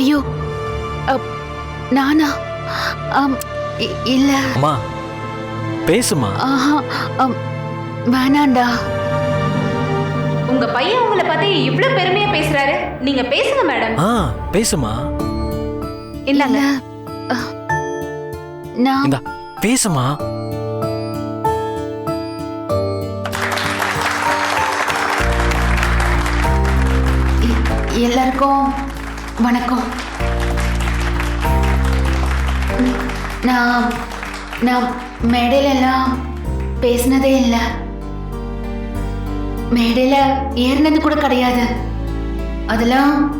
ஐயோ அப், நானா? இல்ல. அம்மா பேசுமா? ஆஹா அம், வேணாண்டா. உங்க பையன் உங்களை பத்தி இவ்ளோ பெருமையா பேசுறாரு. நீங்க பேசுங்க மேடம். ஆ பேசுமா? இந்தாங்க. இல்ல அ, நான் பேசுமா? எல்லாருக்கும் வணக்கம். நான் நான் மேடையிலெல்லாம் பேசினதே இல்லை. மேடையில் ஏறினது கூட கிடையாது. அதெல்லாம்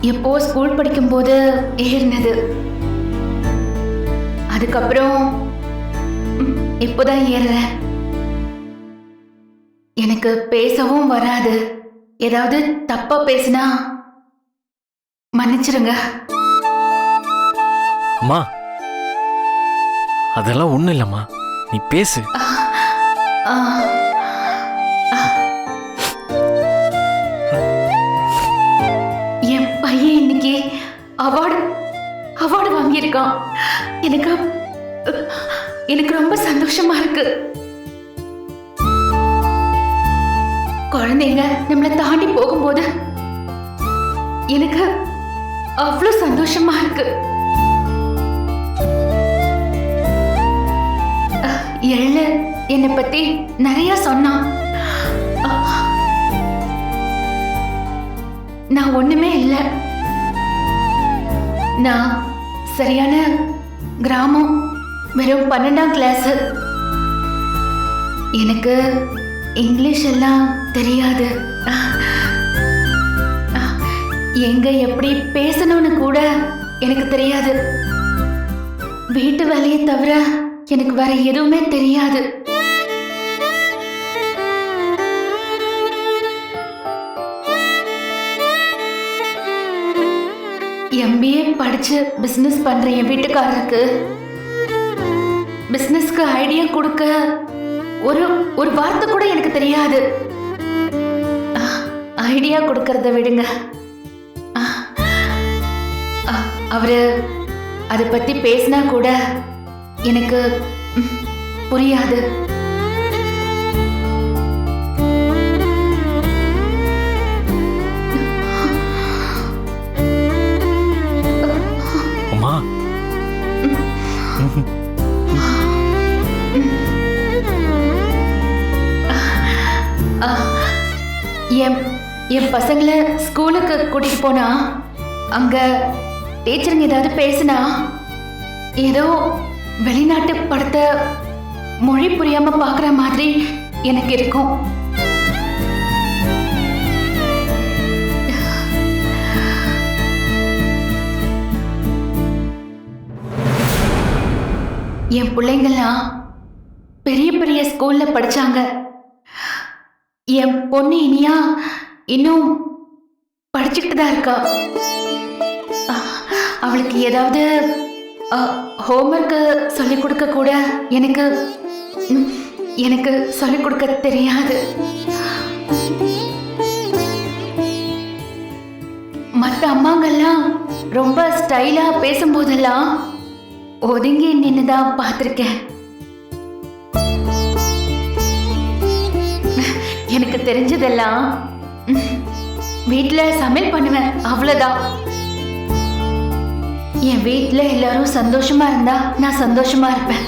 எப்போ ஸ்கூல் படிக்கும்போது ஏறினது. அதுக்கப்புறம் இப்போதான் ஏறுறேன். எனக்கு பேசவும் வராது. ஏதாவது தப்பா பேசினா மன்னிச்சிருங்க. அம்மா. அதெல்லாம் ஒண்ணும் இல்லம்மா. நீ பேசு. என் பையன் இன்னைக்கு அவார்டு அவார்டு வாங்கியிருக்கான். எனக்கு எனக்கு ரொம்ப சந்தோஷமா இருக்கு. குழந்தைங்க நம்மளை தாண்டி போகும்போது எனக்கு அவ்வளோ சந்தோஷமா இருக்கு. எள்ளு என்னை பத்தி நிறைய சொன்னான் நான் ஒண்ணுமே இல்லை. நான் சரியான கிராமம் வெறும் பன்னெண்டாம் கிளாஸ் எனக்கு இங்கிலீஷ் எல்லாம் தெரியாது. ஆ எங்க எப்படி பேசணும்னு கூட எனக்கு தெரியாது. வீட்டு வேலையை தவிர எனக்கு வேற எதுவுமே தெரியாது. எம்பிஏ படிச்சு பிசினஸ் பண்ற என் வீட்டுக்காரருக்கு பிசினஸ்க்கு ஐடியா கொடுக்க ஒரு ஒரு வார்த்தை கூட எனக்கு தெரியாது. ஐடியா கொடுக்கறத விடுங்க. அவரு அதை பத்தி பேசினா கூட எனக்கு புரியாது. அம்மா. என் என் பசங்களை ஸ்கூலுக்கு கூட்டிட்டு போனா அங்க டீச்சருங்க ஏதாவது பேசினா ஏதோ வெளிநாட்டு படத்தை மொழி புரியாம பார்க்குற மாதிரி எனக்கு இருக்கும். என் பிள்ளைங்கள்லாம் பெரிய பெரிய ஸ்கூல்ல படிச்சாங்க. என் பொண்ணு இனியா இன்னும் படிச்சுக்கிட்டு தான் இருக்கா அவளுக்கு ஏதாவது ஹோம்ஒர்க்கு சொல்லிக் கொடுக்க கூட எனக்கு எனக்கு சொல்லிக் கொடுக்க தெரியாது. மற்ற அம்மாங்கெல்லாம் ரொம்ப ஸ்டைலா பேசும்போதெல்லாம் ஒதுங்கி நின்று தான் பார்த்துருக்கேன். எனக்கு தெரிஞ்சதெல்லாம் வீட்டில் சமையல் பண்ணுவேன் அவ்வளோதான் என் வீட்டில் எல்லாரும் சந்தோஷமா இருந்தா நான் சந்தோஷமா இருப்பேன்.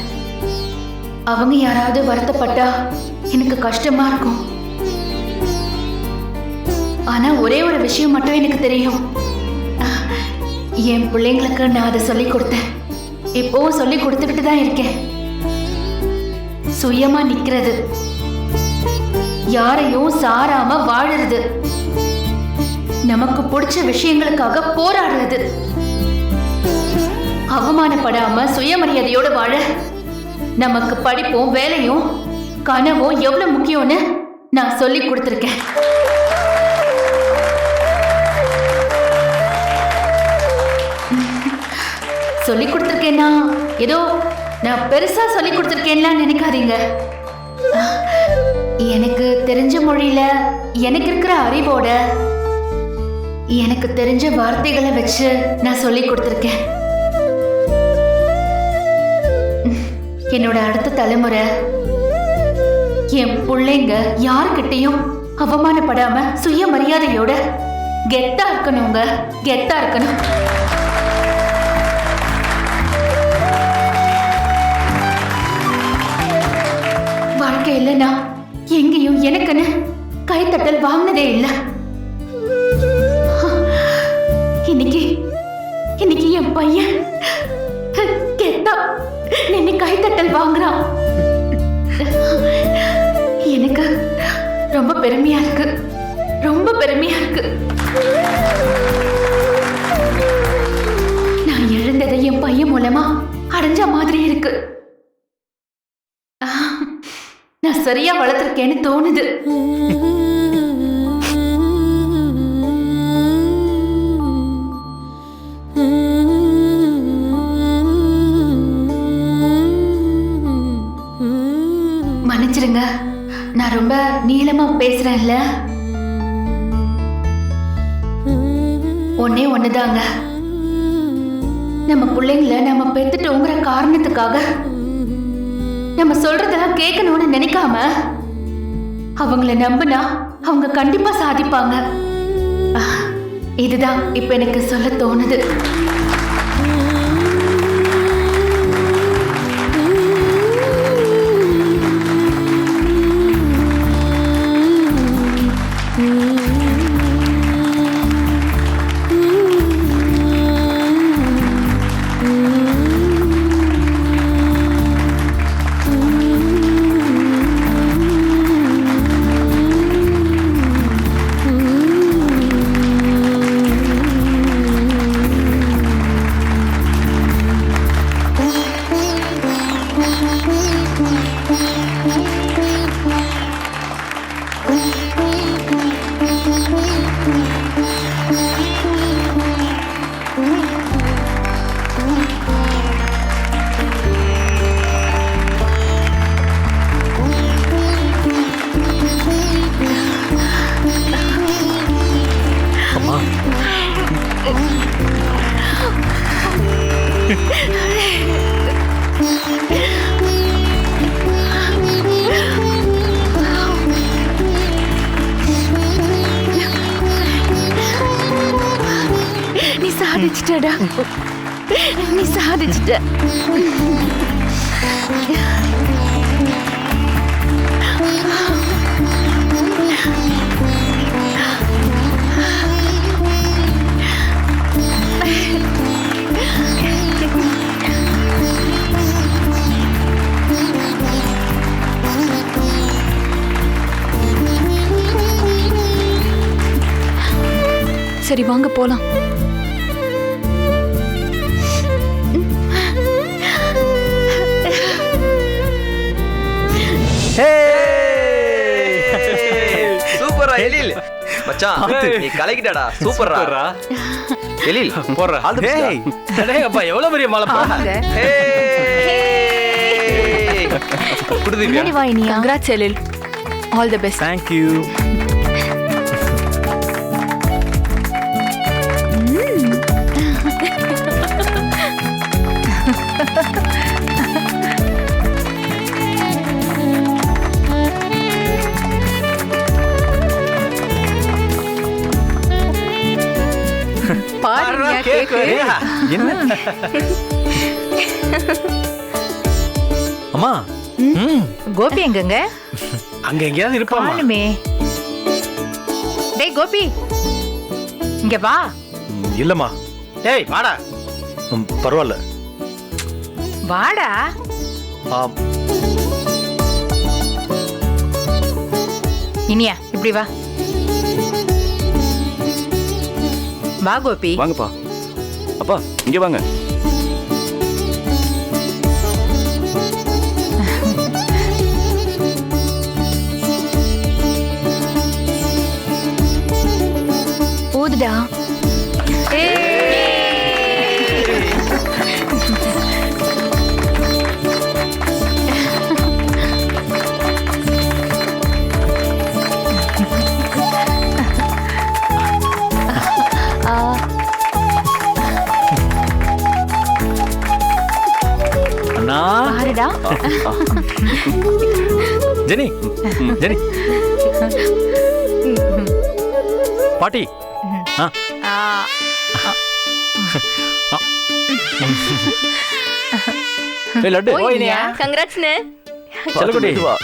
அவங்க யாராவது வருத்தப்பட்டா எனக்கு கஷ்டமா இருக்கும். ஆனா ஒரே ஒரு விஷயம் மட்டும் எனக்கு தெரியும். என் பிள்ளைங்களுக்கு நான் அதை சொல்லி கொடுத்தேன். இப்போவும் சொல்லி கொடுத்துக்கிட்டு தான் இருக்கேன். சுயமா நிக்கிறது. யாரையும் சாராம வாழறது. நமக்கு பிடிச்ச விஷயங்களுக்காக போராடுறது. அவமானப்படாம சுயமரியாதையோட வாழ. நமக்கு படிப்பும் வேலையும் கனவும் எவ்வளவு முக்கியம்னு நான் சொல்லி கொடுத்துருக்கேன். சொல்லி கொடுத்துருக்கேன்னா ஏதோ நான் பெருசா சொல்லி கொடுத்துருக்கேன்லாம் நினைக்காதீங்க. எனக்கு தெரிஞ்ச மொழியில எனக்கு இருக்கிற அறிவோட எனக்கு தெரிஞ்ச வார்த்தைகளை வச்சு நான் சொல்லி கொடுத்துருக்கேன். என்னோட அடுத்த தலைமுறை என் பிள்ளைங்க யாருக்கிட்டையும் அவமானப்படாம சுயமரியாதையோட கெத்தா இருக்கணுங்க கெத்தா இருக்கணும். வாழ்க்கையில நான் எங்கேயும் எனக்குன்னு கைத்தட்டல் வாங்கினதே இல்லை. இன்னைக்கு இன்னைக்கு என் பையன் என் கைத்தட்டல் வாங்குறான். எனக்கு ரொம்ப பெருமையா இருக்கு. ரொம்ப பெருமையா இருக்கு. நான் எழுந்ததை என் பையன் மூலமா அடைஞ்ச மாதிரி இருக்கு. நான் சரியா வளர்த்துருக்கேன்னு தோணுது. நான் ரொம்ப நீளமா பேசுறேன்ல? ஒன்னே ஒண்ணுதாங்க. நம்ம பிள்ளைங்கள நம்ம பெத்துட்டோங்கிற காரணத்துக்காக நம்ம சொல்றதெல்லாம் கேட்கணும்னு நினைக்காம அவங்கள நம்பினா அவங்க கண்டிப்பா சாதிப்பாங்க. இதுதான் இப்ப எனக்கு சொல்ல தோணுது. சாதிச்சிட்டடா நீ சாதிச்சிட்ட சரி வாங்க போலாம். மச்சான் நீ கலக்கிட்டடா சூப்பர்ரா. எழில் போடுற. All the best டா. டேய் அப்பா எவ்வளவு பெரிய மலை போடுற Hey! குடு திவ்யா. முன்னாடி வா Iniya. Congrats Ezhil. All the best thank you பாருடா, கேக்கு. என்ன? அம்மா கோபி எங்கங்க? அங்க எங்கேயாவது இருப்பாமா காணுமே. டேய் கோபி. இங்க வா. இல்லம்மா. டேய் வாடா. பரவாயில்ல. வாடா. இனியா இப்படி வா. வா கோபி. வாங்கப்பா. அப்பா இங்க வாங்க. ஜெனி பாட்டி. லட்டு. வா.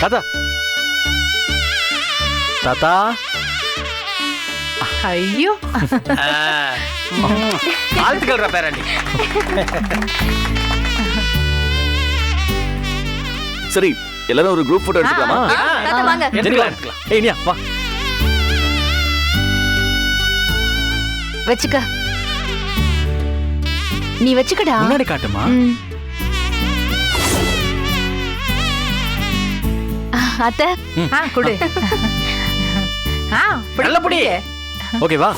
தாத்தா. தாத்தா. ஐயோ. வாழ்த்துக்கள்ரா பேராண்டி. சரி எல்லாரும் ஒரு குரூப் போட்டோ எடுத்துக்கலாமா? தாத்தா வாங்க எடுத்துக்கலாம். எடுத்துக்கலாம் ஏய் நீயா வா. வச்சுக்க. நீ வச்சுக்கடா. முன்னாடி காட்டுமா? ம். அத்தை. ஆ குடு. ஆ. பிடி, நல்ல புடி. ஓகே வா.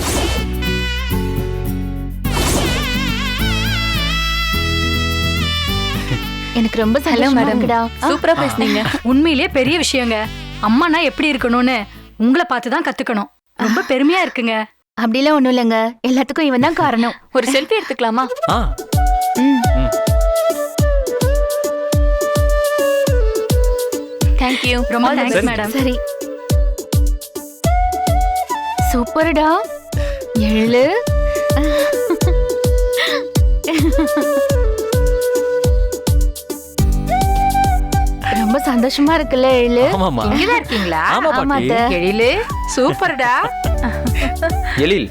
எனக்கு ரொம்ப ஹலோ சந்தோஷமா மேடம் இருக்குடா. சூப்பரா பேசுனீங்க. உண்மையிலே பெரிய விஷயங்க. அம்மானா எப்படி இருக்கணும்னு உங்களை பார்த்து தான் கத்துக்கணும். ரொம்ப பெருமையா இருக்குங்க. அப்படிலாம் ஒண்ணும் இல்லைங்க. எல்லாத்துக்கும் இவன் தான் காரணம். ஒரு செல்ஃபி எடுத்துக்கலாமா? ஆ. ம். தேங்க்யூ ரொம்ப. தேங்க்ஸ் மேடம் சரி. சூப்பர்டா எழு சந்தோஷமா இருக்குல்ல எழு ஆமாமா இங்கதான் இருக்கீங்களா? ஆமா பாட்டி. அத்தை. எழிலு சூப்பர்டா. எழில்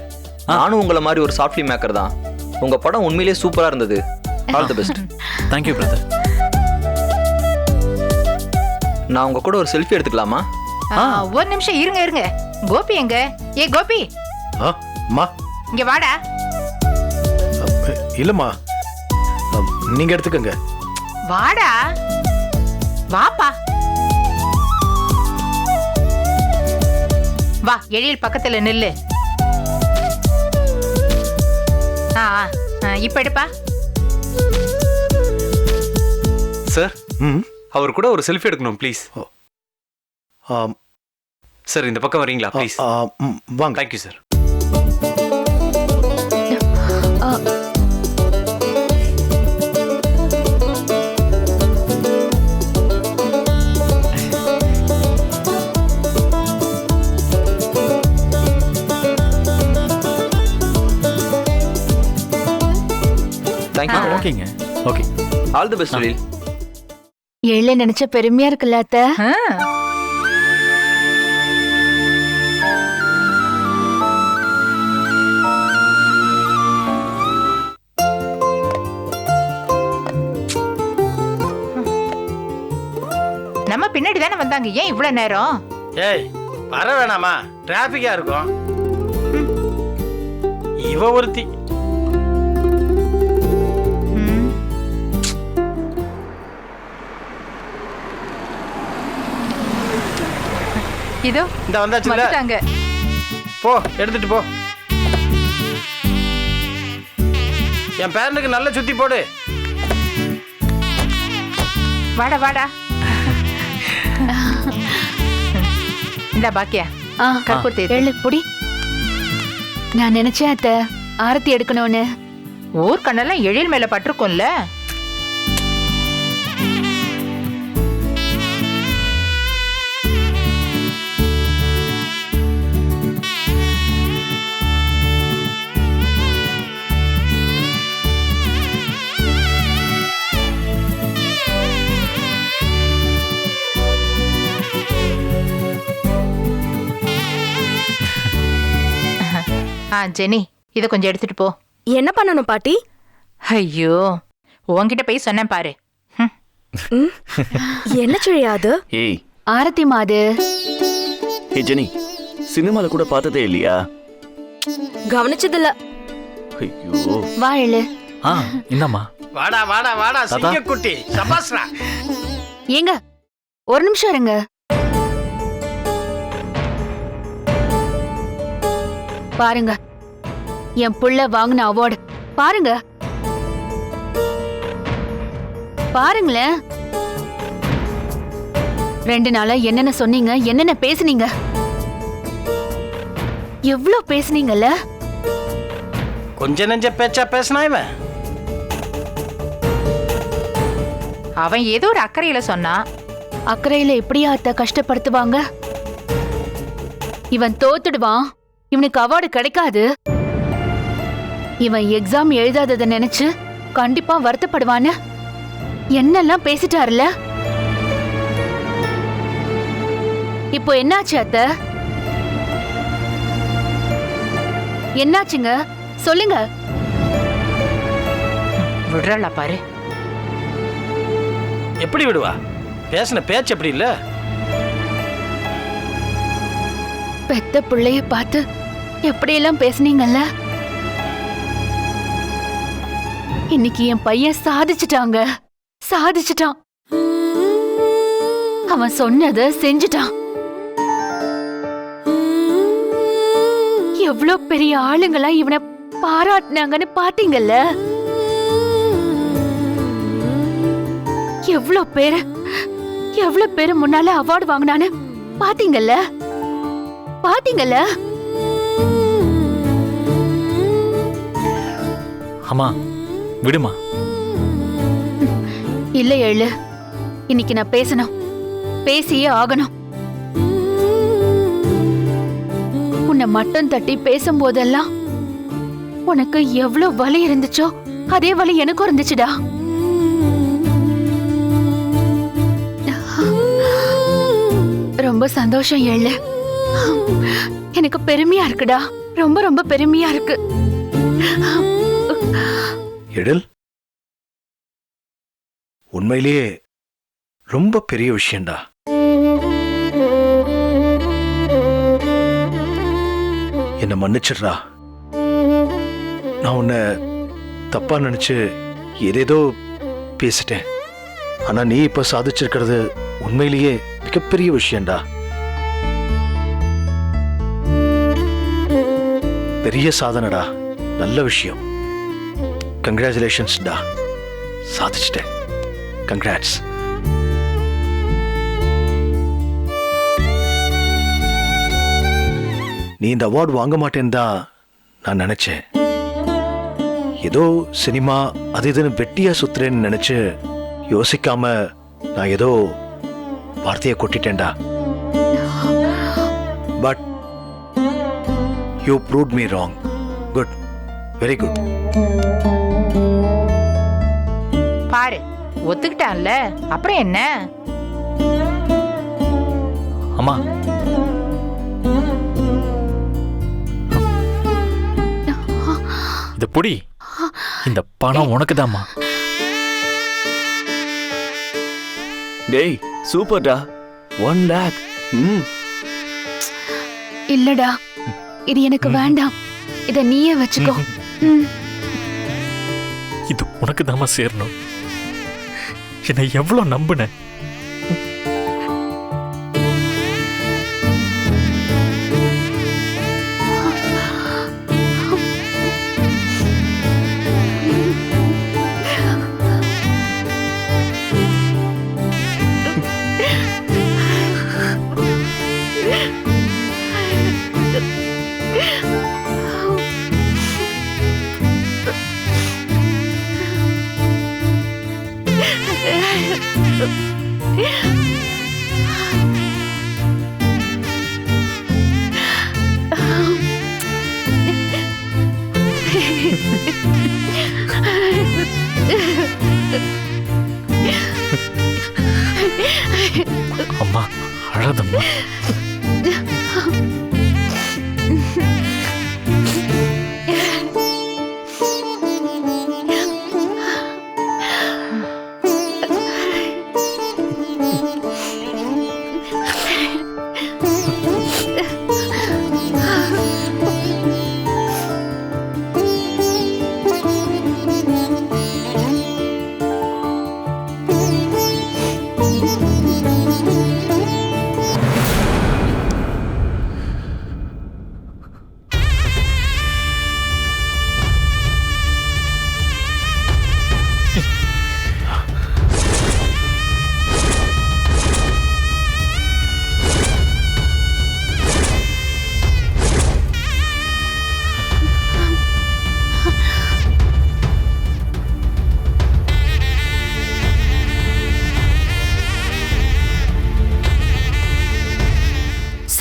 நானும் உங்களை மாதிரி ஒரு சாஃப்ட் ஃபிலிம் மேக்கர் தான். உங்க படம் உண்மையிலேயே சூப்பரா இருந்தது. All the best thank you brother நான் உங்க கூட ஒரு செல்ஃபி எடுத்துக்கலாமா? ஆ, ஒரு நிமிஷம் இருங்க இருங்க. கோபி எங்க? ஏ கோபி. ஆ அம்மா இங்க வாடா. இல்லம்மா. அ, நீங்க எடுத்துக்கங்க. வாடா. வாப்பா. வா எழில் பக்கத்துல நில்லு. ஆ ஆ, ஆ, இப்ப எடுப்பா. சார் ம். அவர் கூட ஒரு செல்ஃபி எடுக்கணும் ப்ளீஸ் ஆம், சார் இந்த பக்கம் வரீங்களா ப்ளீஸ் ஆ, ம், வாங்க. Thank you sir thank you ஓகேங்க okay all the best Ezhil எழு நினைச்ச பெருமையா இருக்குல்ல அத்தை. நம்ம பின்னாடி தானே வந்தாங்க. ஏன் இவ்வளவு நேரம்? ஏய் வர வேணாமா? டிராஃபிக்கா இருக்கும். இவ ஒருத்தி. இதோ இந்த வந்தாச்சுல வந்துட்டாங்க. போ எடுத்துட்டு போ. என் பேரனுக்கு நல்ல சுத்தி போடு. வாடா வாடா. இந்த பாக்கியா. ஆ கற்பூரத்தை ஏத்து. எழு புடி. நான் நினைச்சேன் அத்தை ஆரத்தி எடுக்கணும்னு. ஊர் கண்ணெல்லாம் எழில் மேல பட்டிருக்கும்ல. ஆ ஜெனி இதை கொஞ்சம் எடுத்துட்டு போ. என்ன பண்ணணும் பாட்டி? ஐயோ உன்கிட்ட போய் சொன்னேன் பாரு. ஹம். என்ன சுழியாது ஏய். ஆரத்தி மாது. ஹே ஜெனி சினிமால கூட பார்த்ததே இல்லையா? கவனிச்சதில்ல. ஐயோ. வா எழு ஆ இந்தம்மா. வாடா வாடா வாடா தாத்தா. சிங்கக்குட்டி சபாஸ்ரா. ஏங்க ஒரு நிமிஷம் இருங்க. பாருங்க. என் புள்ள வாங்கின அவார்டு. பாருங்க. பாருங்களேன். ரெண்டு நாளா என்னென்ன சொன்னீங்க என்னென்ன பேசுனீங்க? எவ்ளோ பேசுனீங்கல்ல? கொஞ்ச நெஞ்ச பேச்சா பேசினா இவன்? அவன் ஏதோ ஒரு அக்கறையில சொன்னான் அக்கறையில எப்படியா அத்தை கஷ்டப்படுத்துவாங்க? இவன் தோத்துடுவான். இவனுக்கு அவார்டு கிடைக்காது. இவன் எக்ஸாம் எழுதாததை நினைச்சு கண்டிப்பா வருத்தப்படுவான்னு என்னெல்லாம் பேசிட்டாருல இப்போ என்னாச்சு அத்த? என்னாச்சுங்க? சொல்லுங்க. விடுறல பாரு. எப்படி விடுவா? பேசின பேச்சு எப்படி இல்ல? பெத்த பிள்ளைய பார்த்து எப்படியெல்லாம் பேசுனீங்கல்ல? இன்னைக்கு என் பையன் சாதிச்சிட்டாங்க. சாதிச்சிட்டான். அவன் சொன்னதை செஞ்சுட்டான். எவ்வளவு பெரிய ஆளுங்களா இவனை பாராட்டினாங்கன்னு பாத்தீங்கல்ல? எவ்வளவு பேரு எவ்வளவு பேரு முன்னால அவார்டு வாங்கினான்னு பாத்தீங்கல்ல? பாத்தீங்கல்ல? அம்மா விடுமா? இல்ல எழு. இன்னைக்கு நான் பேசணும். பேசியே ஆகணும். உன்னை மட்டும் தட்டி பேசும்போதெல்லாம் உனக்கு எவ்வளவு வலி இருந்துச்சோ அதே வலி எனக்கும் இருந்துச்சுடா. ரொம்ப சந்தோஷம் எழு. எனக்கு பெருமையா இருக்குடா. ரொம்ப ரொம்ப பெருமையா இருக்கு. எழில்? உண்மையிலேயே ரொம்ப பெரிய விஷயம்டா. என்னை மன்னிச்சிடுறா. நான் உன்னை தப்பா நினைச்சு ஏதேதோ பேசிட்டேன். ஆனா நீ இப்ப சாதிச்சிருக்கிறது உண்மையிலேயே மிகப்பெரிய விஷயம்டா. பெரிய சாதனைடா. நல்ல விஷயம். கங்க்ராச்சுலேஷன்ஸ் டா சாதிச்சிட்டேன் கங்க்ராட்ஸ் நீ இந்த அவார்டு வாங்க மாட்டேன்னு தான் நான் நினைச்சேன். ஏதோ சினிமா அது இதுன்னு வெட்டியா சுத்துறேன்னு நினைச்சு யோசிக்காம நான் ஏதோ வார்த்தையை கொட்டிட்டேன்டா but you prove me wrong good very good பாரு. ஒத்துக்கிட்டான்ல. அப்புறம் என்ன? அம்மா. இந்த பொடி. இந்த பணம் உனக்கு டேய் சூப்பர்டா. ஒன் லேக் ம். இல்லடா. இது எனக்கு வேண்டாம். இத நீயே வச்சுக்கோ. இது உனக்கு தாமா சேரணும். என்னை எவ்வளோ நம்புனேன்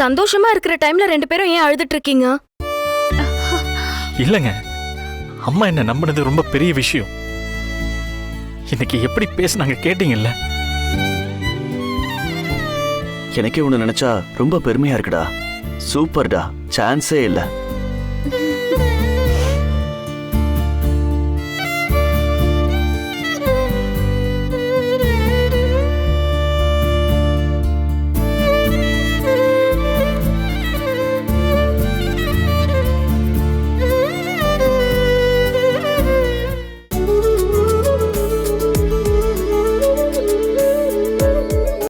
சந்தோஷமா இருக்கிற டைம்ல ரெண்டு பேரும் ஏன் அழுதுட்டு இருக்கீங்க? இல்லைங்க. அம்மா என்ன நம்பினது ரொம்ப பெரிய விஷயம். இன்னைக்கு எப்படி பேசுனாங்க கேட்டீங்கல்ல? எனக்கே ஒன்று நினைச்சா ரொம்ப பெருமையா இருக்குடா. சூப்பர்டா. சான்ஸே இல்லை.